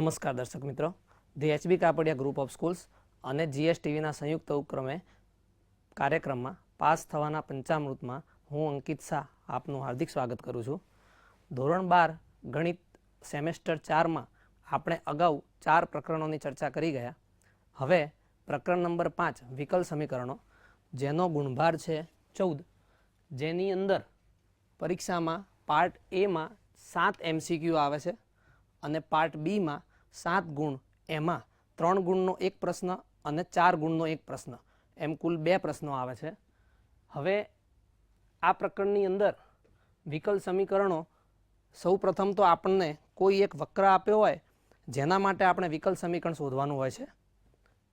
નમસ્કાર દર્શક મિત્રો. The HB Kapadia group of schools અને જીએસટીવીના સંયુક્ત ઉપક્રમે કાર્યક્રમમાં પાસ થવાના પંચામૃતમાં હું અંકિત શાહ આપનું હાર્દિક સ્વાગત કરું છું. ધોરણ બાર ગણિત સેમેસ્ટર ચારમાં આપણે અગાઉ ચાર પ્રકરણોની ચર્ચા કરી ગયા. હવે પ્રકરણ નંબર પાંચ, વિકલ સમીકરણો, જેનો ગુણભાર છે ચૌદ. જેની અંદર પરીક્ષામાં પાર્ટ એમાં સાત એમસીક્યુ આવે છે અને પાર્ટ બીમાં સાત ગુણ એમાં ત્રણ ગુણનો એક પ્રશ્ન અને ચાર ગુણનો એક પ્રશ્ન. એમ કુલ બે પ્રશ્નો આવે છે. હવે આ પ્રકરણની અંદર વિકલ સમીકરણો સૌ પ્રથમ તો આપણને કોઈ એક વક્ર આપ્યો હોય જેના માટે આપણે વિકલ સમીકરણ શોધવાનું હોય છે.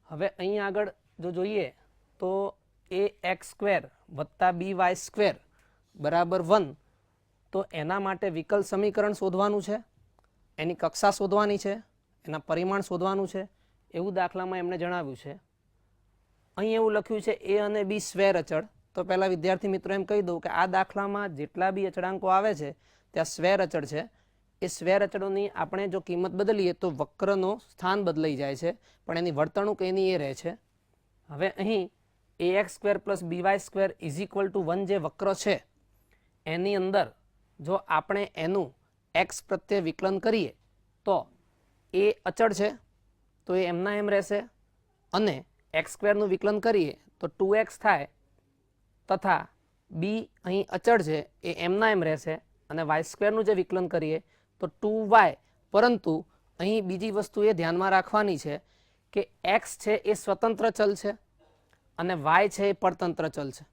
હવે અહીં આગળ જો જોઈએ તો એ એક્સ સ્ક્વેર વત્તા બી વાય સ્ક્વેર બરાબર વન. તો એના માટે વિકલ સમીકરણ શોધવાનું છે. એની કક્ષા શોધવાની છે. એના પરિમાણ શોધવાનું છે, એવું દાખલામાં એમણે જણાવ્યું છે. અહીં એવું લખ્યું છે, એ અને બી સ્વેર અચળ. તો પહેલાં વિદ્યાર્થી મિત્રો એમ કહી દઉં કે આ દાખલામાં જેટલા બી અચળાંકો આવે છે, ત્યાં સ્વેર અચળ છે. એ સ્વેર અચળોની આપણે જો કિંમત બદલીએ તો વક્રનો સ્થાન બદલાઈ જાય છે, પણ એની વર્તણૂક એની એ રહે છે. હવે અહીં a x square plus by square is equal to one જે વક્ર છે, એની અંદર જો આપણે એનું એક્સ પ્રત્યે વિકલન કરીએ, તો એ અચળ છે, તો એ એમના એમ રહેશે. અને એક્સ સ્ક્વેરનું વિકલન કરીએ, તો ટુ એક્સ થાય તથા બી અહીં અચળ છે, એ એમના એમ રહેશે. અને વાય સ્ક્વેરનું જે વિકલન કરીએ, તો ટુ વાય. પરંતુ અહીં બીજી વસ્તુ એ ધ્યાનમાં રાખવાની છે કે એક્સ છે એ સ્વતંત્ર ચલ છે અને વાય છે એ પડતંત્ર ચલ છે.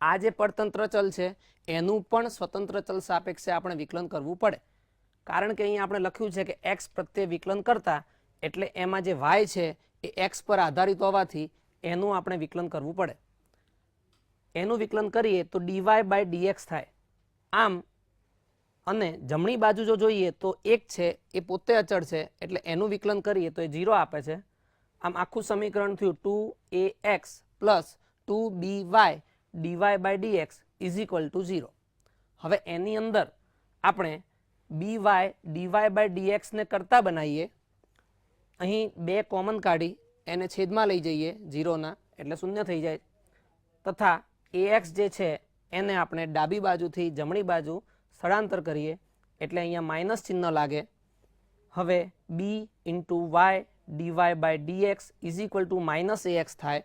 આ જે પડતંત્ર ચલ છે, એનું પણ સ્વતંત્ર ચલ સાપેક્ષે આપણે વિકલન કરવું પડે. કારણ કે અહીંયા આપણે લખ્યું છે કે એક્સ પ્રત્યે વિકલન કરતા એટલે એમાં જે વાય છે એ એક્સ પર આધારિત હોવાથી એનું આપણે વિકલન કરવું પડે. એનું વિકલન કરીએ તો ડીવાય બાય ડીએક્સ થાય. આમ, અને જમણી બાજુ જો જોઈએ તો એક છે, એ પોતે અચળ છે, એટલે એનું વિકલન કરીએ તો એ ઝીરો આપે છે. આમ આખું સમીકરણ થયું two a x plus two b y dy by dx is equal to zero હવે એની અંદર આપણે બી વાય ડીવાય બાય ડીએક્સને કરતા બનાવીએ. અહીં બે કોમન કાઢી એને છેદમાં લઈ જઈએ ઝીરોના એટલે શૂન્ય થઈ જાય. તથા એએક્સ જે છે, એને આપણે ડાબી બાજુથી જમણી બાજુ સ્થળાંતર કરીએ, એટલે અહીંયા માઇનસ ચિહ્ન લાગે. હવે b into y dy by dx is equal to minus ax થાય.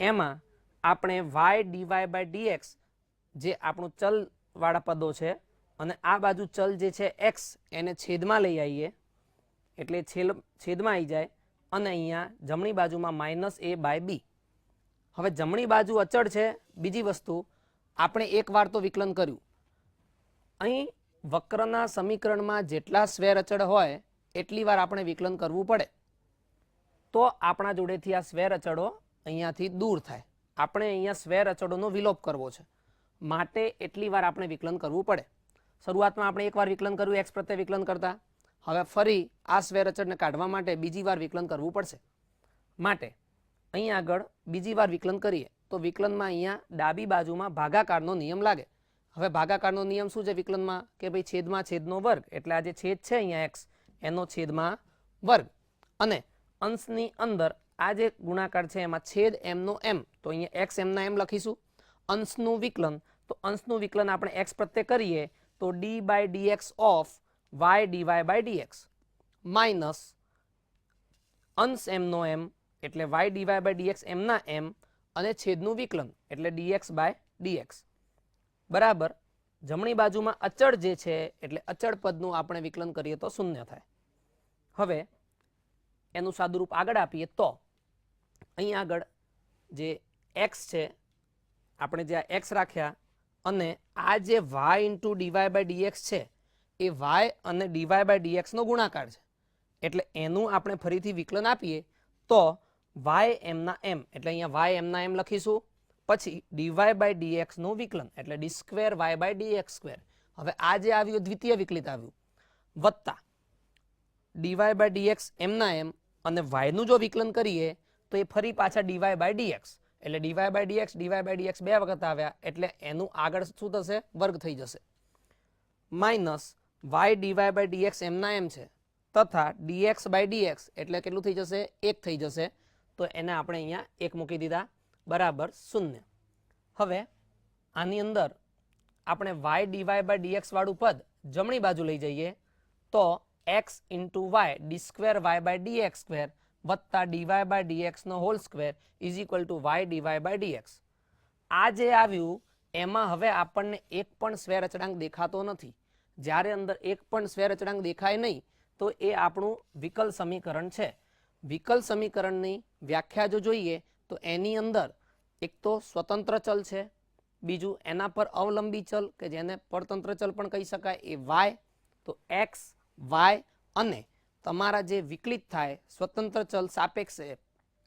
એમાં આપણે વાય ડીવાય બાય ડીએક્સ જે આપણું ચલવાળા પદો છે અને આ બાજુ ચલ જે છે એક્સ એને છેદમાં લઈ આવીએ. એટલે છેલ, છેદમાં આવી જાય. અને અહીંયા જમણી બાજુમાં માઇનસ એ બાય બી. હવે જમણી બાજુ અચળ છે. બીજી વસ્તુ, આપણે એકવાર તો વિકલન કર્યું. અહીં વક્રના સમીકરણમાં જેટલા સ્વેર અચળ હોય, એટલી વાર આપણે વિકલન કરવું પડે. તો આપણા જોડેથી આ સ્વેર અચળો અહીંયાથી દૂર થાય. આપણે અહીંયા સ્વેર અચળોનો વિલોપ કરવો છે. માટે એટલી વાર આપણે વિકલન કરવું પડે. શરૂઆતમાં આપણે એકવાર વિકલન કર્યું એક્સ પ્રત્યે વિકલન કરતા. હવે ફરી આ સ્વેર અચળને કાઢવા માટે બીજી વાર વિકલન કરવું પડશે. માટે અહીં આગળ બીજી વાર વિકલન કરીએ તો વિકલનમાં અહીંયા ડાબી બાજુમાં ભાગાકારનો નિયમ લાગે. હવે ભાગાકારનો નિયમ શું છે વિકલનમાં? કે ભાઈ છેદમાં છેદનો વર્ગ. એટલે આ જે છેદ છે અહીંયા એક્સ એનો છેદમાં વર્ગ. અને અંશની અંદર આ જે ગુણાકાર છે એમાં છેદ એમનો એમ. તો અહીંયા એક્સ એમના એમ લખીશું. અંશનું વિકલન. તો અંશનું વિકલન આપણે એક્સ પ્રત્યે કરીએ તો d by dx of y dy by dx minus અંશ એમનો એમ એટલે વાય ડીવાય બાય ડીએક્સ એમના એમ અને છેદનું વિકલન, એટલે ડીએક્સ બાય ડીએક્સ બરાબર? જમણી બાજુમાં અચળ જે છે, એટલે અચળ પદનું આપણે વિકલન કરીએ તો શૂન્ય થાય. હવે એનું સાદુરૂપ આગળ આપીએ તો અહીં આગળ જે એક્સ છે, આપણે જે આ એક્સ રાખ્યા અને આ જે y into dy by dx છે, એ વાય અને ડીવાય બાય ડીએક્સનો ગુણાકાર છે. એટલે એનું આપણે ફરીથી વિકલન આપીએ તો વાય એમના એમ એટલે અહીંયા વાય એમના એમ લખીશું. પછી ડીવાય બાય ડીએક્સનું વિકલન, એટલે d square y by dx square હવે આ જે આવ્યું દ્વિતીય વિકલિત આવ્યું. વત્તા ડીવાય બાય ડીએક્સ એમના એમ અને વાયનું જો વિકલન કરીએ, તો એ ફરી પાછા ડીવાય બાય ડીએક્સ એટલે dy by dx dy by dx બે વખત આવ્યા, એટલે એનું આગળ શું થશે? વર્ગ થઈ જશે. Minus y dy by dx એમના એમ છે, તથા ડીએક્સ બાય ડીએક્સ એટલે કેટલું થઈ જશે? એક થઈ જશે. તો એને આપણે અહીંયા એક મૂકી દીધા. બરાબર શૂન્ય. હવે આની અંદર આપણે વાય ડીવાય બાય ડીએક્સ વાળું પદ જમણી બાજુ લઈ જઈએ, તો x into y d square y by dx square વત્તા DY by ડીએક્સનો whole square is equal to y dy by dx આ જે આવ્યું, એમાં હવે આપણને એક પણ સ્વેર અચળાંક દેખાતો નથી. જ્યારે અંદર એક પણ સ્વેર અચળાંક દેખાય નહીં, તો એ આપણું વિકલ સમીકરણ છે. વિકલ સમીકરણની વ્યાખ્યા જો જોઈએ, તો એની અંદર એક તો સ્વતંત્ર ચલ છે, બીજું એના પર અવલંબી ચલ, કે જેને પરતંત્ર ચલ પણ કહી શકાય, એ વાય તો એક્સ વાય અને તમારા જે વિકલિત થાય, સ્વતંત્ર ચલ સાપેક્ષે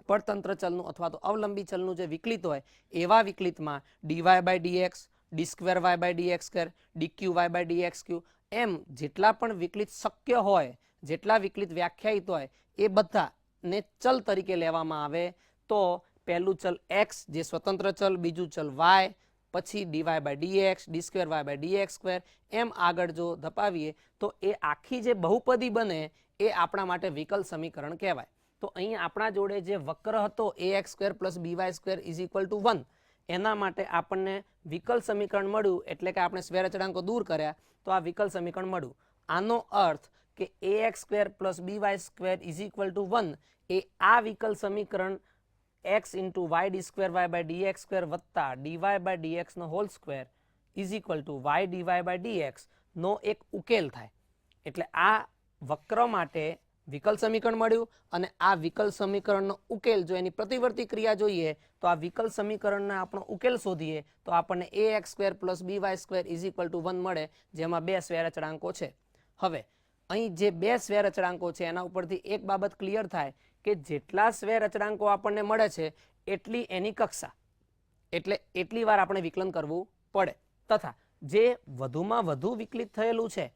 પડતંત્ર ચલનું અથવા તો અવલંબી ચલનું જે વિકલિત હોય, એવા વિકલિતમાં dy by dx d square y by dx square dq y by dx q એમ જેટલા પણ વિકલિત શક્ય હોય, જેટલા વિકલિત વ્યાખ્યાયિત હોય, એ બધાને ચલ તરીકે લેવામાં આવે. તો પહેલું ચલ એક્સ જે સ્વતંત્ર ચલ, બીજું ચલ વાય પછી dy by dx d square y by dx square એમ આગળ જો ધપાવીએ, તો એ આખી જે બહુપદી બને એ આપણા માટે વિકલ સમીકરણ કહેવાય. તો અહીં આપણા જોડે જે વક્ર હતો a x square plus by square is equal to one એના માટે આપણને વિકલ સમીકરણ મળ્યું, એટલે કે આપણે સ્વેર અચળાંકો દૂર કર્યા, તો આ વિકલ સમીકરણ મળ્યું. આનો અર્થ કે a x square plus by square is equal to one એ આ વિકલ સમીકરણ x into y d square y by d x square વત્તા DY by ડીએક્સનો whole square is equal to y dy by dx નો એક ઉકેલ થાય. એટલે આ વક્ર માટે વિકલ સમીકરણ મળ્યું અને આ વિકલ સમીકરણનો ઉકેલ જો એની પ્રતિવર્તી ક્રિયા જોઈએ, તો આ વિકલ સમીકરણના આપણો ઉકેલ શોધીએ, તો આપણને a x square plus b y square is equal to one મળે, જેમાં બે સ્વેર અચળાંકો છે. હવે, અહીં જે બે સ્વેર અચળાંકો છે, એના ઉપરથી એક બાબત ક્લિયર થાય કે જેટલા સ્વેર અચળાંકો આપણને મળે છે, એટલી એની કક્ષા. એટલે એટલી વાર આપણે વિકલન કરવું પડે. તથા, જે વધુમાં વધુ વિકલિત થયેલું છે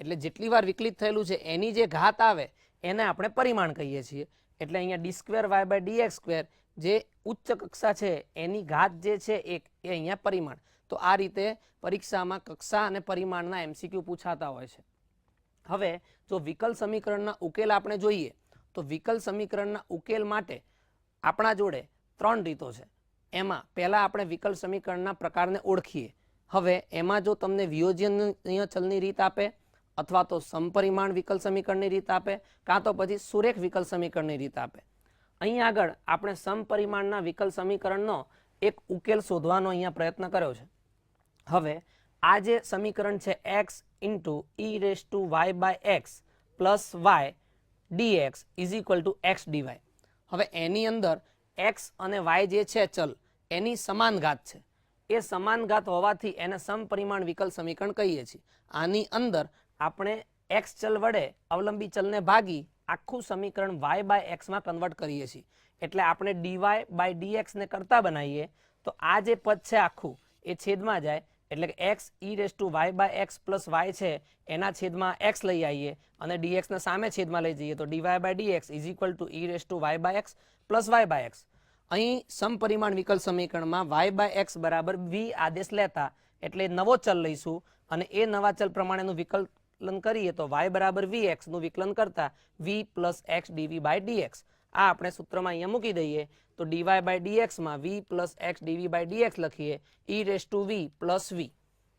એટલે જેટલી વાર વિકલિત થયેલું છે, એની જે ઘાત આવે, એને આપણે પરિમાણ કહીએ છીએ. એટલે અહીંયા d square y by dx square જે ઉચ્ચ કક્ષા છે, એની ઘાત જે છે એક એ અહીંયા પરિમાણ. તો આ રીતે પરીક્ષામાં કક્ષા અને પરિમાણના એમસીક્યુ પૂછાતા હોય છે. હવે, જો વિકલ સમીકરણના ઉકેલ આપણે જોઈએ, તો વિકલ સમીકરણના ઉકેલ માટે આપણા જોડે ત્રણ રીતો છે. એમાં પહેલાં આપણે વિકલ સમીકરણના પ્રકારને ઓળખીએ. હવે એમાં જો તમને વિયોજનીય ચલની રીત આપે અથવા તો સમપરિમાણ વિકલ સમીકરણની રીત આપે, કાં તો પછી સુરેખ વિકલ સમીકરણની રીત આપે. અહીં આગળ આપણે સમપરિમાણના વિકલ સમીકરણનો એક ઉકેલ શોધવાનો અહીંયા પ્રયત્ન કર્યો છે. હવે, આ જે સમીકરણ છે x into e raise to y by x plus y dx is equal to x dy હવે એની અંદર એક્સ અને વાય જે છે, ચલ, એની સમાન ઘાત છે. એ સમાન ઘાત હોવાથી એને સમપરિમાણ વિકલ સમીકરણ કહીએ છીએ. આની અંદર આપણે એક્સ ચલ વડે અવલંબી ચલને ભાગી આખું સમીકરણ વાય બાય એક્સમાં કન્વર્ટ કરીએ છીએ. એટલે આપણે ડીવાય બાય ડીએક્સને કરતા બનાવીએ તો આ જે પદ છે આખું, એ છેદમાં જાય. એટલે કે x e raise to y by x plus y છે, એના છેદમાં એક્સ લઈ આવીએ અને ડીએક્સને સામે છેદમાં લઈ જઈએ તો dy by dx is equal to e raise to y by x plus y by x અહીં સમપરિમાણ વિકલ સમીકરણમાં વાય બાય એક્સ બરાબર વી આદેશ લેતા એટલે નવો ચલ લઈશું અને એ નવા ચલ પ્રમાણેનું વિકલન કરીએ તો વાય બરાબર વી એક્સનું વિકલન કરતા v plus x dv by dx આ આપણે સૂત્રમાં અહીંયા મૂકી દઈએ. તો DY by ડીએક્સમાં v plus x dv by dx લખીએ. E raise to v plus v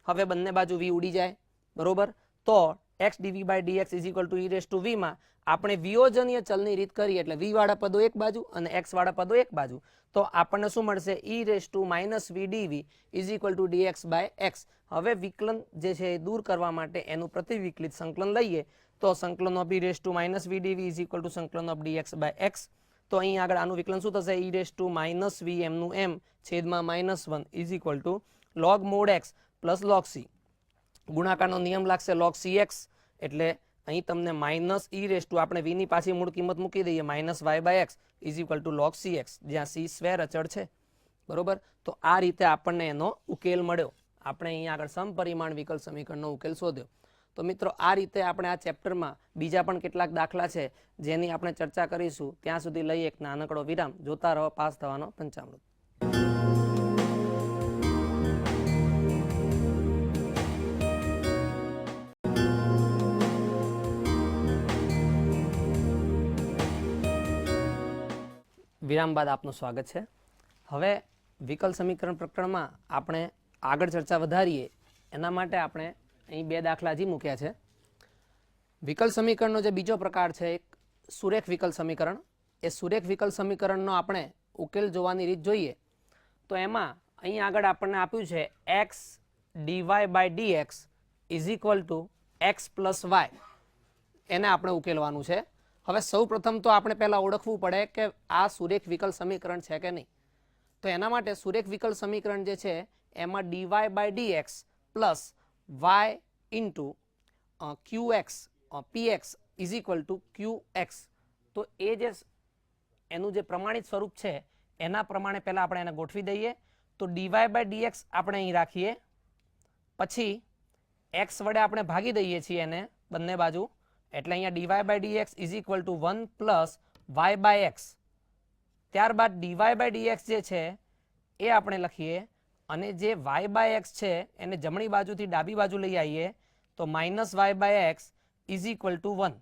હવે બંને બાજુ વી ઉડી જાય. બરોબર? તો x dv by dx is equal to e raise to વીમાં આપણે વિયોજનીય ચલની રીત કરીએ એટલે વી વાળા પદો એક બાજુ અને એક્સ વાળા પદો એક બાજુ. તો આપણને શું મળશે? E raise to minus v dv is equal to dx by x હવે વિકલન જે છે એ દૂર કરવા માટે એનું પ્રતિવિકલિત સંકલન લઈએ. તો સંકલન of e raise to minus v dv is equal to સંકલન ઓફ ડીએક્સ બાય એક્સ તો અહીં આગળ આનું વિકલન શું થશે? E raise to minus v એમનું એમ છેદમાં minus one is equal to log mod x plus log c ગુણાકારનો નિયમ લાગશે લોગ સી એક્સ એટલે અહીં તમને માઇનસ ઈ રેસ ટુ, આપણે વીની પાછી મૂળ કિંમત મૂકી દઈએ, minus y by x is equal to log c x, જ્યાં સી સ્વેર અચળ છે. બરોબર? તો આ રીતે આપણને એનો ઉકેલ મળ્યો. આપણે અહીંયા આગળ સમપરિમાણ વિકલ સમીકરણનો ઉકેલ શોધ્યો. તો મિત્રો, આ રીતે આપણે આ ચેપ્ટરમાં બીજા પણ કેટલાક દાખલા છે, જેની આપણે ચર્ચા કરીશું. ત્યાં સુધી લઈ એક નાનકડો વિરામ. જોતા રહો, પાસ થવાનો પંચામૃત. વિરામ બાદ આપનું સ્વાગત છે. હવે વિકલ સમીકરણ પ્રકરણમાં આપણે આગળ ચર્ચા વધારીએ, એના માટે આપણે અહીં બે દાખલા હજી મૂક્યા છે. વિકલ સમીકરણનો જે બીજો પ્રકાર છે, એક સુરેખ વિકલ સમીકરણ. એ સુરેખ વિકલ સમીકરણનો આપણે ઉકેલ જોવાની રીત જોઈએ. તો એમાં અહીં આગળ આપણને આપ્યું છે x dy by dx is equal to x plus y એને આપણે ઉકેલવાનું છે. હવે સૌ પ્રથમ તો આપણે પહેલાં ઓળખવું પડે કે આ સુરેખ વિકલ સમીકરણ છે કે નહીં. તો એના માટે સુરેખ વિકલ સમીકરણ જે છે, એમાં dy by dx plus y into q x px is equal to q x તો એ જે એનું જે પ્રમાણિત સ્વરૂપ છે, એના પ્રમાણે પહેલાં આપણે એને ગોઠવી દઈએ. તો ડીવાય બાય ડીએક્સ આપણે અહીં રાખીએ. પછી એક્સ વડે આપણે ભાગી દઈએ છીએ એને બંને બાજુ. એટલે અહીંયા dy by dx is equal to one plus y by x ત્યારબાદ ડીવાય બાય ડીએક્સ જે છે, એ આપણે લખીએ અને જે વાય બાય એક્સ છે, એને જમણી બાજુથી ડાબી બાજુ લઈ આવીએ, તો minus y by x is equal to one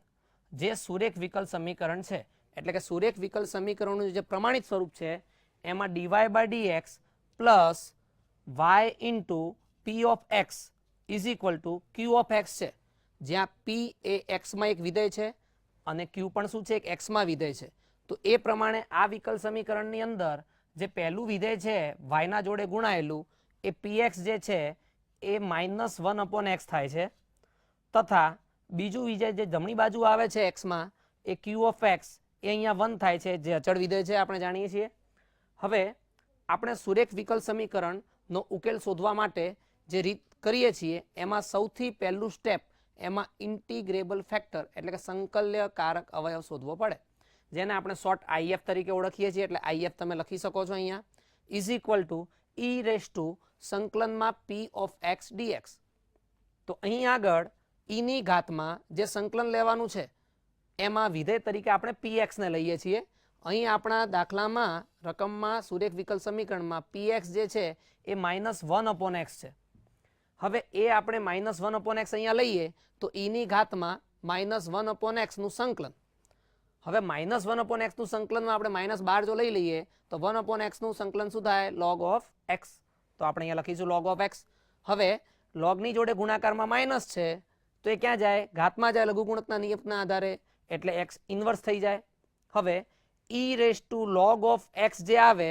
જે સુરેખ વિકલ સમીકરણ છે. એટલે કે સુરેખ વિકલ સમીકરણનું જે પ્રમાણિત સ્વરૂપ છે, એમાં dy by dx plus y into p of x is equal to q of x છે. જ્યાં પી એ એક્સમાં એક વિધેય છે અને ક્યુ પણ શું છે? એક એક્સમાં વિધેય છે. તો એ પ્રમાણે આ વિકલ સમીકરણની અંદર જે પહેલું વિધેય છે વાયના જોડે ગુણાયેલું, એ પીએક્સ જે છે, એ માઇનસ વન અપોન એક્સ થાય છે. તથા બીજું વિજય જે જમણી બાજુ આવે છે એક્સમાં એ ક્યુ ઓફ એક્સ એ અહીંયા વન થાય છે, જે અચળ વિધેય છે આપણે જાણીએ છીએ. હવે આપણે સુરેખ વિકલ સમીકરણનો ઉકેલ શોધવા માટે જે રીત કરીએ છીએ, એમાં સૌથી પહેલું સ્ટેપ એમાં ઇન્ટિગ્રેબલ ફેક્ટર એટલે કે સંકલ્યકારક અવયવ શોધવો પડે. જેને આપણે શોર્ટ આઈએફ તરીકે ઓળખીએ છીએ, એટલે આઈએફ તમે લખી શકો છો અહીંયા. Is equal to e raise to સંકલનમાં પી ઓફ એક્સ ડીએક્સ તો અહીં આગળ ઈની ઘાતમાં જે સંકલન લેવાનું છે, એમાં વિધેય તરીકે આપણે પી એક્સને લઈએ છીએ. અહીં આપણા દાખલામાં રકમમાં સુરેખ વિકલ સમીકરણમાં પી એક્સ જે છે, એ માઇનસ વન અપોન એક્સ છે. હવે એ આપણે માઇનસ વન અપોન એક્સ અહીંયા લઈએ તો ઈની ઘાતમાં માઇનસ વન અપોન એક્સનું સંકલન. હવે માઇનસ વન અપોન એક્સનું સંકલનમાં આપણે માઇનસ બાર જો લઈ લઈએ, તો વન અપોન એક્સનું સંકલન શું થાય? લોગ ઓફ એક્સ તો આપણે અહીંયા લખીશું લોગ ઓફ એક્સ હવે લોગની જોડે ગુણાકારમાં માઇનસ છે, તો એ ક્યાં જાય? ઘાતમાં જાય લઘુગુણકના નિયમના આધારે, એટલે એક્સ ઇન્વર્સ થઈ જાય. હવે e raise to log of x જે આવે,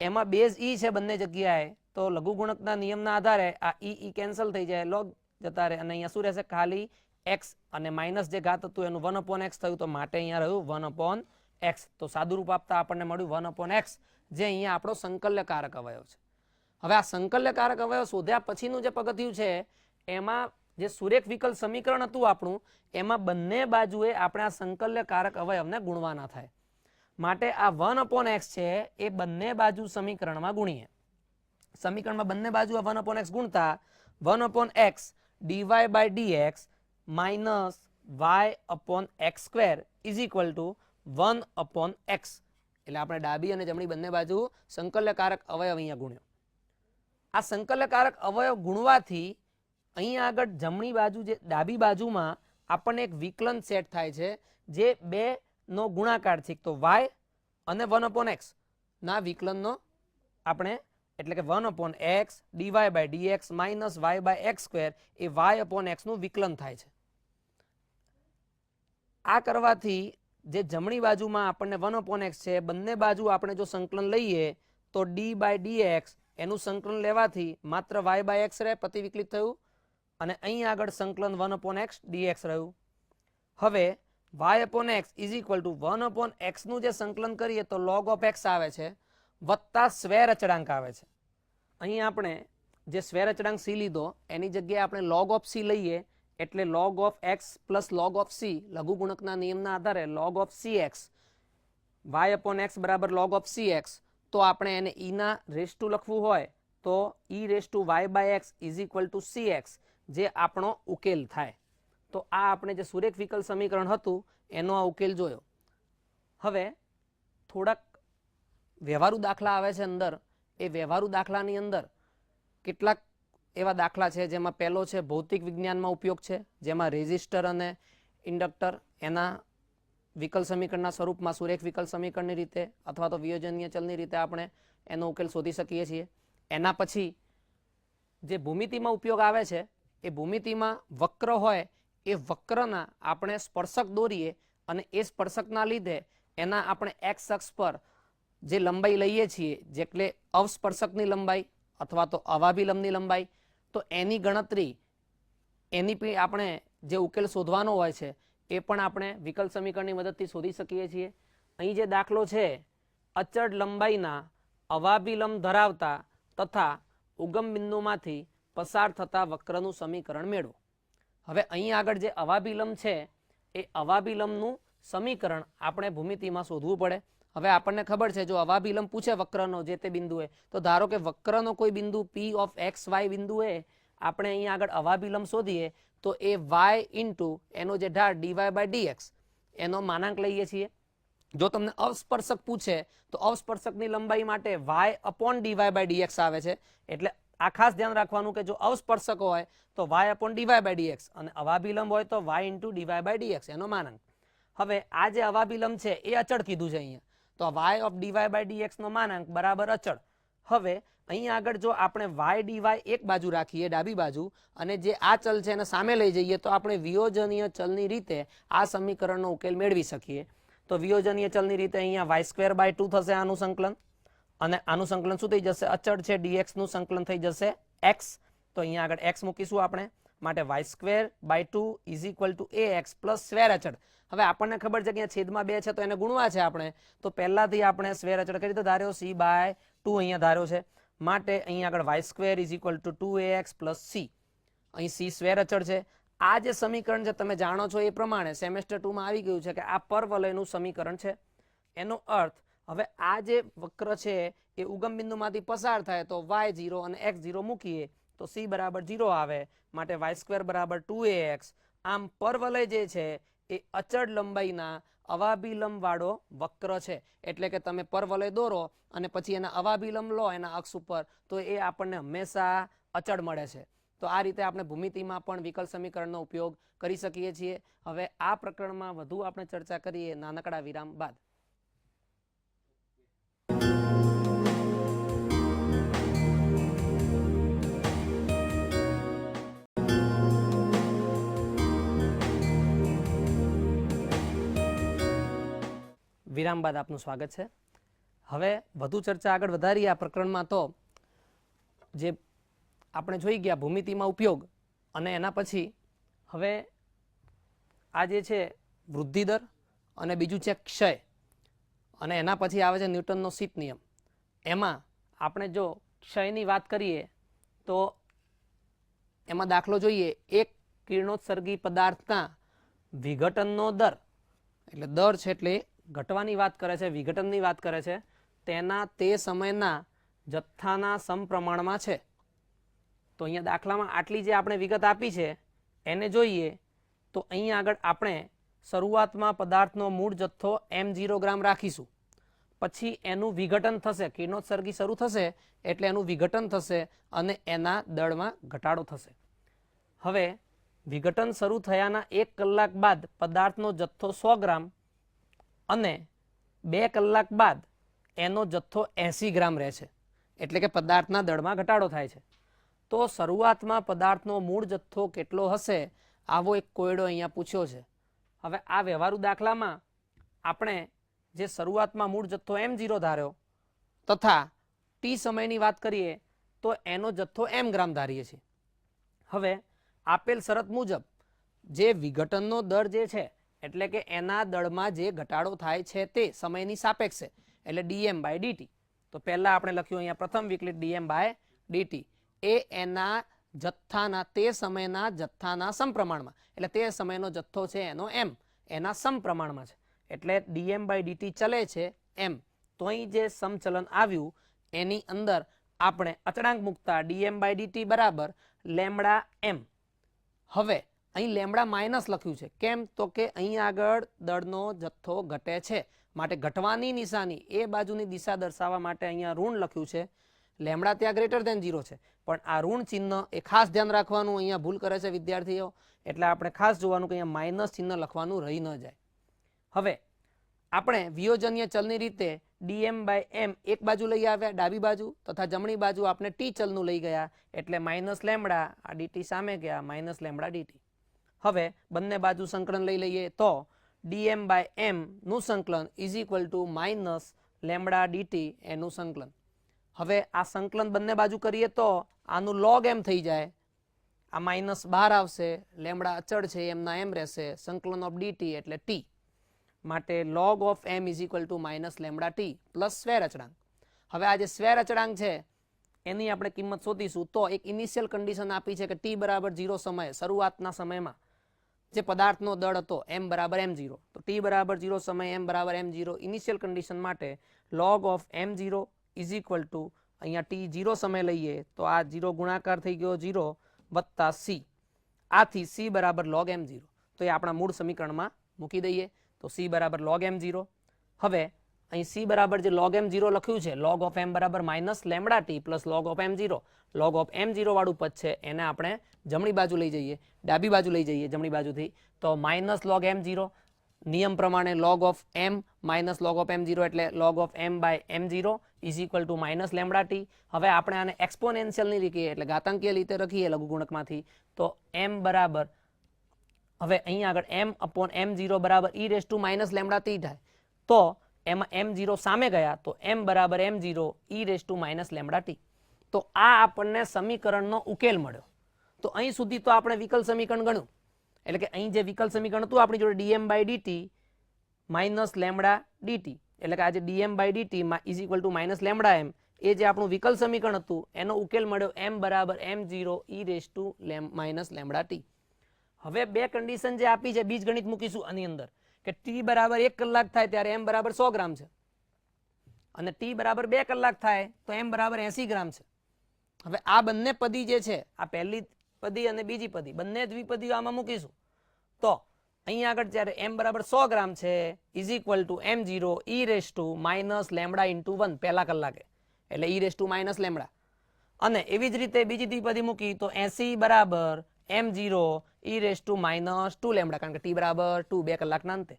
એમાં બેઝ ઈ છે બંને જગ્યાએ. તો લઘુગુણકના નિયમના આધારે આ ઈ ઈ કેન્સલ થઈ જાય લોગ જતા રહે. અને અહીંયા શું રહેશે? ખાલી એક્સ અને માઇનસ જે ઘાત હતું એનું વન અપોન એક્સ થયું. તો માટે અહીંયા રહ્યું વન અપોન એક્સ તો સાદુરૂપ આપતા આપણને મળ્યું વન અપોન એક્સ જે અહીંયા આપણો સંકલ્યકારક અવયવ છે. હવે આ સંકલ્યકારક અવયવ શોધ્યા પછીનું જે પગથિયું છે, એમાં જે સુરેખ વિકલ સમીકરણ હતું આપણું, એમાં બંને બાજુએ આપણે આ સંકલ્યકારક અવયવને ગુણવાના થાય. માટે આ વન અપોન એક્સ છે, એ બંને બાજુ સમીકરણમાં ગુણીએ. સમીકરણમાં બંને બાજુ one upon x ગુણતા one upon x dy by d x minus y upon x square is equal to one upon x એટલે આપણે ડાબી અને જમણી બંને બાજુ સંકલ્યકારક અવયવ અહીંયા ગુણ્યો. આ સંકલ્યકારક અવયવ ગુણવાથી અહીંયા આગળ જમણી બાજુ જે, ડાબી બાજુમાં આપણને એક વિકલન સેટ થાય છે, જે બે નો ગુણાકાર છે. તો વાય અને વન અપોન એક્સ ના વિકલનનો આપણે એટલે કે one upon x dy by dx minus y by x square A y upon એક્સનું વિકલન થાય છે. આ કરવાથી જે જમણી બાજુમાં આપણને વન અપોન એક્સ છે, બંને બાજુ આપણે જો સંકલન લઈએ, તો ડી બાય ડીએક્સ એનું સંકલન લેવાથી માત્ર વાય બાય એક્સ રહે, પ્રતિવિકલિત થયું. અને અહીં આગળ સંકલન વન અપોન એક્સ ડીએક્સ રહ્યું. હવે y upon x is equal to one upon એક્સનું જે સંકલન કરીએ તો લોગ ઓફ એક્સ આવે છે. વત્તા સ્વેર અચળાંક આવે છે. અહીં આપણે જે સ્વેર અચળાંક સી લીધો, એની જગ્યાએ આપણે લોગ ઓફ સી લઈએ, એટલે log of x plus log of c લઘુગુણકના નિયમના આધારે log of c x y upon x બરાબર લોગ ઓફ સી એક્સ તો આપણે એને ઈના રેસ ટુ લખવું હોય, તો e raise to y by x is equal to c x જે આપણો ઉકેલ થાય. તો આ આપણે જે સુરેખ વિકલ સમીકરણ હતું, એનો આ ઉકેલ જોયો. હવે થોડાક વ્યવહારુ દાખલા આવે છે અંદર, એ વ્યવહારુ દાખલાની અંદર કેટલાક એવા દાખલા છે જેમાં પહેલો છે ભૌતિક વિજ્ઞાનમાં ઉપયોગ છે, જેમાં રેઝિસ્ટર અને ઇન્ડક્ટર એના વિકલ સમીકરણના સ્વરૂપમાં સુરેખ વિકલ સમીકરણની રીતે અથવા તો વિયોજનીય ચલની રીતે આપણે એનો ઉકેલ શોધી શકીએ છીએ. એના પછી જે ભૂમિતિમાં ઉપયોગ આવે છે, એ ભૂમિતિમાં વક્ર હોય, એ વક્રના આપણે સ્પર્શક દોરીએ અને એ સ્પર્શકના લીધે એના આપણે એક્સ અક્ષ પર જે લંબાઈ લઈએ છીએ, જેટલે અવસ્પર્શકની લંબાઈ અથવા તો અવાભિલંબની લંબાઈ, તો એની ગણતરી, એની આપણે જે ઉકેલ શોધવાનો હોય છે, એ પણ આપણે વિકલ સમીકરણની મદદથી શોધી શકીએ છીએ. અહીં જે દાખલો છે, અચળ લંબાઈના અવાભિલંબ ધરાવતા તથા ઉગમ બિંદુમાંથી પસાર થતા વક્રનું સમીકરણ મેળવો. હવે અહીં આગળ જે અવાભિલંબ છે, એ અવાભિલંબનું સમીકરણ આપણે ભૂમિતિમાં શોધવું પડે. હવે આપણને ખબર છે, જો અવાભિલંબ પૂછે વક્રનો જે તે બિંદુએ, તો ધારો કે વક્રનો કોઈ બિંદુ પી ઓફ એક્સ વાય બિંદુએ આપણે અહીંયા આગળ અવાભિલંબ શોધીએ, તો એ વાય ઇન્ટુ એનો જે ઢાળ ડીવાય બાય ડીએક્સ એનો માનાંક લઈએ છીએ. જો તમને અસ્પર્શક પૂછે, તો અસ્પર્શકની લંબાઈ માટે y upon dy by dx આવે છે. એટલે આ ખાસ ધ્યાન રાખવાનું કે જો અસ્પર્શક હોય, તો y upon dy by dx અને અવાભિલંબ હોય તો y into dy by dx એનો માનાંક. હવે આ જે અવાભિલંબ છે, એ અચળ કીધું છે અહીંયા. તો y of dy by dx નો માનાંક બરાબર અચળ. હવે અહીં આગળ જો આપણે વાય ડીવાય એક બાજુ રાખીએ ડાબી બાજુ અને જે આ ચલ છે એને સામે લઈ જઈએ તો આપણે વિયોજનીય ચલની રીતે આ સમીકરણનો ઉકેલ મેળવી શકીએ. તો વિયોજનીય ચલની રીતે અહીંયા વાય સ્ક્વેર બાય ટુ થશે આનું સંકલન. અને આનું સંકલન શું થઈ જશે? અચળ છે, dx નું સંકલન થઈ જશે x. તો અહીંયા આગળ x મૂકીશું આપણે. માટે y square by two is equal to a x plus square અચળ. હવે આપણને ખબર છે કે અહીંયા છેદમાં બે છે, તો એને ગુણવા છે આપણે. તો પહેલાથી આપણે સ્વેર અચળ કઈ રીતે ધાર્યો? સી બાય ટુ અહીંયા ધાર્યો છે. માટે અહીં આગળ y square is equal to two a x plus c અહીં સી સ્વેર અચળ છે. આ જે સમીકરણ છે, તમે જાણો છો એ પ્રમાણે સેમેસ્ટર ટુમાં આવી ગયું છે કે આ પરવલયનું સમીકરણ છે. એનો અર્થ, હવે આ જે વક્ર છે, એ ઉગમ બિંદુમાંથી પસાર થાય તો વાય ઝીરો અને એક્સ ઝીરો મૂકીએ. તો સી બરાબર ઝીરો આવે, માટે વાય સ્ક્વેર બરાબર ટુ એ એક્સ. આમ પરવલય જે છે, એ અચળ લંબાઈના અવાભિલંબવાળો વક્ર છે. એટલે કે તમે પરવલય દોરો અને પછી એના અવાભિલંબ લો એના અક્ષ ઉપર, તો એ આપણને હંમેશા અચળ મળે છે. તો આ રીતે આપણે ભૂમિતિમાં પણ વિકલ સમીકરણનો ઉપયોગ કરી શકીએ છીએ. હવે આ પ્રકરણમાં વધુ આપણે ચર્ચા કરીએ નાનકડા વિરામ બાદ. વિરામ બાદ આપનું સ્વાગત છે. હવે વધુ ચર્ચા આગળ વધારીએ આ પ્રકરણમાં તો જે આપણે જોઈ ગયા ભૂમિતિમાં ઉપયોગ અને એના પછી હવે આ જે છે વૃદ્ધિ દર અને બીજું છે ક્ષય અને એના પછી આવે છે ન્યૂટનનો શીત નિયમ. એમાં આપણે જો ક્ષયની વાત કરીએ તો એમાં દાખલો જોઈએ. એક કિરણોત્સર્ગી પદાર્થના વિઘટનનો દર, એટલે દર છે એટલે ઘટવાની વાત કરે છે, વિઘટનની વાત કરે છે, તેના તે સમયના જથ્થાના સમપ્રમાણમાં છે. તો અહીંયા દાખલામાં આટલી જે આપણે વિગત આપી છે, એને જોઈએ તો અહીં આગળ આપણે શરૂઆતમાં પદાર્થનો મૂળ જથ્થો એમ ઝીરો ગ્રામ રાખીશું. પછી એનું વિઘટન થશે, કિરણોત્સર્ગી શરૂ થશે, એટલે એનું વિઘટન થશે અને એના દળમાં ઘટાડો થશે. હવે વિઘટન શરૂ થયાના એક કલાક બાદ પદાર્થનો જથ્થો સો ગ્રામ અને બે કલાક બાદ એનો જથ્થો એંસી ગ્રામ રહે છે. એટલે કે પદાર્થના દળમાં ઘટાડો થાય છે. તો શરૂઆતમાં પદાર્થનો મૂળ જથ્થો કેટલો હશે, આવો એક કોયડો અહીંયા પૂછ્યો છે. હવે આ વ્યવહારુ દાખલામાં આપણે જે શરૂઆતમાં મૂળ જથ્થો એમ ઝીરો ધાર્યો તથા ટી સમયની વાત કરીએ તો એનો જથ્થો એમ ગ્રામ ધારીએ છીએ. હવે આપેલ શરત મુજબ જે વિઘટનનો દર જે છે એટલે કે એના દળમાં જે ઘટાડો થાય છે તે સમયની સાપેક્ષે. એટલે ડીએમ બાય ડીટી તો પહેલા આપણે લખ્યું અહીંયા પ્રથમ વિકલિત ડીએમ બાય ડીટી એ એના જથ્થાના, તે સમયના જથ્થાના સમપ્રમાણમાં. એટલે તે સમયનો જથ્થો છે એનો એમ. એના સમપ્રમાણમાં છે. એટલે ડીએમ બાય ડીટી ચલે છે એમ. તો અહીં જે સમચલન આવ્યું, એની અંદર આપણે અચળાંક મૂકતા ડીએમ બાય ડીટી બરાબર લેમડા એમ. હવે અહીં લેમડા માઇનસ લખ્યું છે. કેમ? તો કે અહીં આગળ દળનો જથ્થો ઘટે છે. માટે ઘટવાની નિશાની એ બાજુની દિશા દર્શાવવા માટે અહીંયા ઋણ લખ્યું છે. લેમડા ત્યાં ગ્રેટર ધેન ઝીરો છે. પણ આ ઋણ ચિહ્ન એ ખાસ ધ્યાન રાખવાનું અહીંયા ભૂલ કરે છે વિદ્યાર્થીઓ. એટલે આપણે ખાસ જોવાનું કે અહીંયા માઇનસ ચિહ્ન લખવાનું રહી ન જાય. હવે આપણે વિયોજનીય ચલની રીતે ડીએમ બાય એમ એક બાજુ લઈ આવ્યા, ડાબી બાજુ, તથા જમણી બાજુ આપણે ટી ચલનું લઈ ગયા. એટલે માઇનસ લેમડા, આ ડીટી સામે ગયા, માઇનસ લેમડા, ડીટી. હવે બંને બાજુ સંકલન લઈ લઈએ તો ડીએમ બાય એમનું સંકલન is equal to minus lambda dt એનું સંકલન. હવે આ સંકલન બંને બાજુ કરીએ તો આનું લોગ એમ થઈ જાય. આ માઇનસ બહાર આવશે લેમડા અચળ છે, એમના એમ રહેશે, સંકલન ઓફ ડીટી એટલે ટી માટે log of m is equal to minus lambda t plus square અચળાંક. હવે આ જે સ્વેર અચળાંક છે, એની આપણે કિંમત શોધીશું તો એક ઇનિશિયલ કન્ડિશન આપી છે કે ટી બરાબર ઝીરો સમયે, શરૂઆતના સમયમાં. જે પદાર્થનો દળ હતો એમ બરાબર એમ ઝીરો તો ટી બરાબર ઝીરો સમય એમ બરાબર એમ ઝીરો ઇનિશિયલ કન્ડિશન માટે log of m zero is equal to અહીંયા ટી ઝીરો સમય લઈએ, તો આ ઝીરો ગુણાકાર થઈ ગયો ઝીરો વત્તા સી આથી સી બરાબર લોગ એમ ઝીરો તો એ આપણા મૂળ સમીકરણમાં મૂકી દઈએ, તો સી બરાબર લોગ એમ ઝીરો હવે અહીં સી બરાબર જે લોગ એમ ઝીરો લખ્યું છે લોગ ઓફ એમ બરાબર minus lambda t plus log of m zero log of m zero વાળું પદ છે, એને આપણે જમણી બાજુ લઈ જઈએ, ડાબી બાજુ લઈ જઈએ જમણી બાજુથી. તો માઇનસ લોગ એમ ઝીરો નિયમ પ્રમાણે log of m minus log of m zero એટલે log of m by m zero is equal to minus lambda t હવે આપણે આને એક્સપોનેન્શિયલની રીતે, એટલે ઘાતાંકીય રીતે રખીએ લઘુગુણકમાંથી તો એમ બરાબર, હવે અહીં આગળ એમ અપોન એમ ઝીરો બરાબર e raise to minus lambda t થાય. તો એમાં, એમ ઝીરો સામે ગયા તો એમ બરાબર m zero e raise to minus lambda t. તો આ આપણને સમીકરણનો ઉકેલ મળ્યો. તો અહીં સુધી તો આપણે વિકલ સમીકરણ ગણ્યું. એટલે કે અહીં જે વિકલ સમીકરણ હતું આપણી જોડે dm by dt minus lambda dt એટલે કે આજે dm by dt is equal to minus lambda m, એ જે આપણું વિકલ સમીકરણ હતું, એનો ઉકેલ મળ્યો એમ બરાબર M zero e raise to લેમ minus lambda t. હવે બે કન્ડિશન જે આપી છે બીજ ગણિત મૂકીશું આની અંદર. કે ટી બરાબર એક કલાક થાય ત્યારે એમ બરાબર સો ગ્રામ છે. અને ટી બરાબર બે કલાક થાય તો એમ બરાબર એસી ગ્રામ છે. હવે આ બંને પદી જે છે, આ પહેલી પદી અને બીજી પદી, બંને દ્વિપદીઓ આમાં મૂકીશું. તો અહીં આગળ જ્યારે એમ બરાબર સો ગ્રામ છે is equal to M zero e raise to minus lambda into one પહેલા કલાકે. એટલે e raise to minus lambda અને એવી જ રીતે બીજી દ્વિપદી મૂકી તો એસી બરાબર M zero, e raise to minus two lambda, કારણ કે ટી બરાબર ટુ, બે કલાકના અંતે.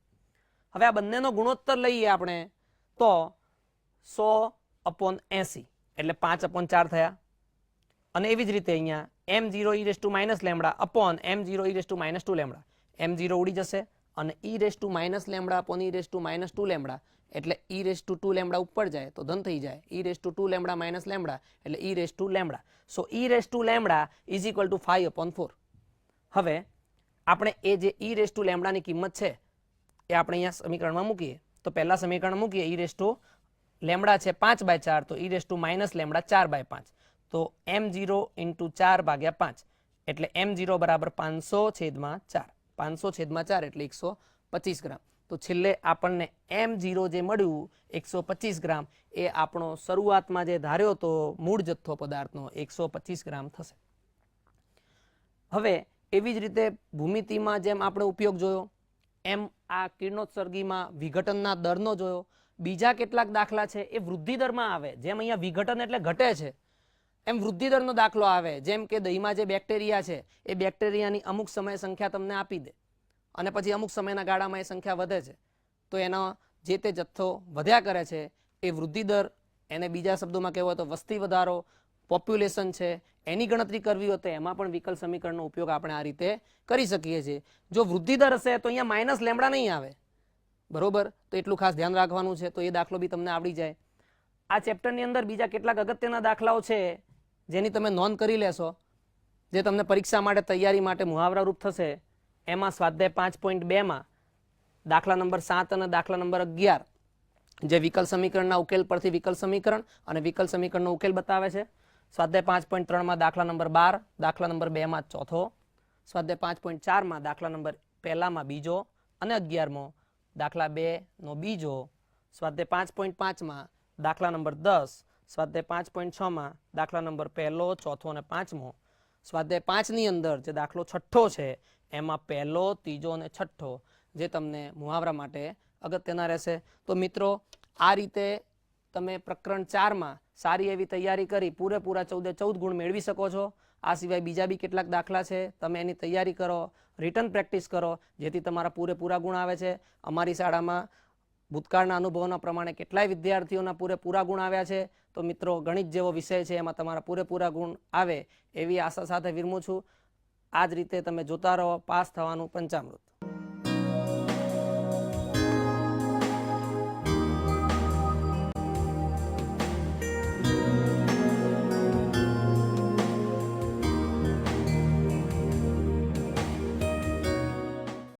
હવે આ બંનેનો ગુણોત્તર લઈએ આપણે, તો સો અપોન એસી, એટલે પાંચ અપોન ચાર થયા. અને એવી જ રીતે અહીંયા, M zero, e raise to minus lambda, upon M zero, e raise to minus two lambda. M zero ઉડી જશે, અને e raise to minus lambda upon e raise to minus two lambda, એટલે e raise to two lambda ઉપર જાય, તો ધન થઈ જાય. E raise to two lambda minus lambda, એટલે e raise to lambda. So e raise to lambda is equal to five upon four. હવે આપણે એ જે ઈ રેસ ટુ લેમડાની કિંમત છે, એ આપણે અહીંયા સમીકરણમાં મૂકીએ. તો પહેલાં સમીકરણ મૂકીએ ઈ રેસ ટુ લેમડા છે પાંચ બાય ચાર, તો e raise to minus lambda ચાર બાય પાંચ. તો એમ જીરો ઇન્ટુ ચાર ભાગ્યા પાંચ, એટલે એમ જીરો બરાબર પાંચસો છેદમાં ચાર. પાંચસો છેદમાં ચાર એટલે એકસો પચીસ ગ્રામ. તો છેલ્લે આપણને એમ જીરો જે મળ્યું, એકસો પચીસ ગ્રામ, એ આપણો શરૂઆતમાં જે ધાર્યો તો મૂળ જથ્થો પદાર્થનો, એકસો પચીસ ગ્રામ થશે. હવે એવી જ રીતે ભૂમિતિમાં જેમ આપણે ઉપયોગ જોયો, એમ આ કિરણોત્સર્ગીમાં વિઘટનના દરનો જોયો. બીજા કેટલાક દાખલા છે, એ વૃદ્ધિ દરમાં આવે. જેમ અહીંયા વિઘટન એટલે ઘટે છે, એમ વૃદ્ધિ દરનો દાખલો આવે. જેમ કે દહીંમાં જે બેક્ટેરિયા છે, એ બેક્ટેરિયાની અમુક સમય સંખ્યા તમને આપી દે. અને પછી અમુક સમયના ગાળામાં એ સંખ્યા વધે છે. તો એનો જે તે જથ્થો વધ્યા કરે છે, એ વૃદ્ધિ દર, એને બીજા શબ્દોમાં કહેવો તો વસ્તી વધારો પોપ્યુલેશન છે, એની ગણતરી કરવી હોય તો એમાં પણ વિકલ સમીકરણનો ઉપયોગ આપણે આ રીતે કરી શકીએ છીએ. જો વૃદ્ધિ દર હશે તો અહીંયા માઇનસ લેમડા નહીં આવે. બરોબર? તો એટલું ખાસ ધ્યાન રાખવાનું છે, તો એ દાખલો બી તમને આવડી જાય. આ ચેપ્ટરની અંદર બીજા કેટલાક અગત્યના દાખલાઓ છે, જેની તમે નોંધ કરી લેશો, જે તમને પરીક્ષા માટે, તૈયારી માટે મુહાવરારૂપ થશે. એમાં સ્વાધ્યાય પાંચ પોઈન્ટ બેમાં દાખલા નંબર સાત અને દાખલા નંબર અગિયાર, જે વિકલ સમીકરણના ઉકેલ પરથી વિકલ સમીકરણ અને વિકલ સમીકરણનો ઉકેલ બતાવે છે. સ્વાધ્યાય પાંચ પોઈન્ટ ત્રણમાં દાખલા નંબર બાર, દાખલા નંબર બેમાં ચોથો, સ્વાધ્યાય પાંચ પોઈન્ટ ચારમાં દાખલા નંબર પહેલામાં બીજો અને અગિયારમો, દાખલા બેનો બીજો, સ્વાધ્યાય પાંચ પોઈન્ટ પાંચમાં દાખલા નંબર દસ, સ્વાધ્યાય પાંચ પોઈન્ટ છમાં દાખલા નંબર પહેલો, ચોથો અને પાંચમો. સ્વાધ્યાય પાંચની અંદર જે દાખલો છઠ્ઠો છે, એમાં પહેલો, ત્રીજો અને છઠ્ઠો જે તમને મુહાવરા માટે અગત્યના રહેશે. તો મિત્રો, આ રીતે તમે પ્રકરણ ચારમાં સારી એવી તૈયારી કરી, પૂરેપૂરા ચૌદે ચૌદ ગુણ મેળવી શકો છો. આ સિવાય બીજા બી કેટલાક દાખલા છે. તમે એની તૈયારી કરો રિટર્ન પ્રેક્ટિસ કરો, જેથી તમારા પૂરેપૂરા ગુણ આવે છે. અમારી શાળામાં ભૂતકાળના અનુભવોના પ્રમાણે કેટલાય વિદ્યાર્થીઓના પૂરેપૂરા ગુણ આવ્યા છે. તો મિત્રો, ગણિત જેવો વિષય છે, એમાં તમારા પૂરેપૂરા ગુણ આવે એવી આશા સાથે વિરમું છું. આ જ રીતે તમે જોતા રહો, પાસ થવાનું પંચામૃત.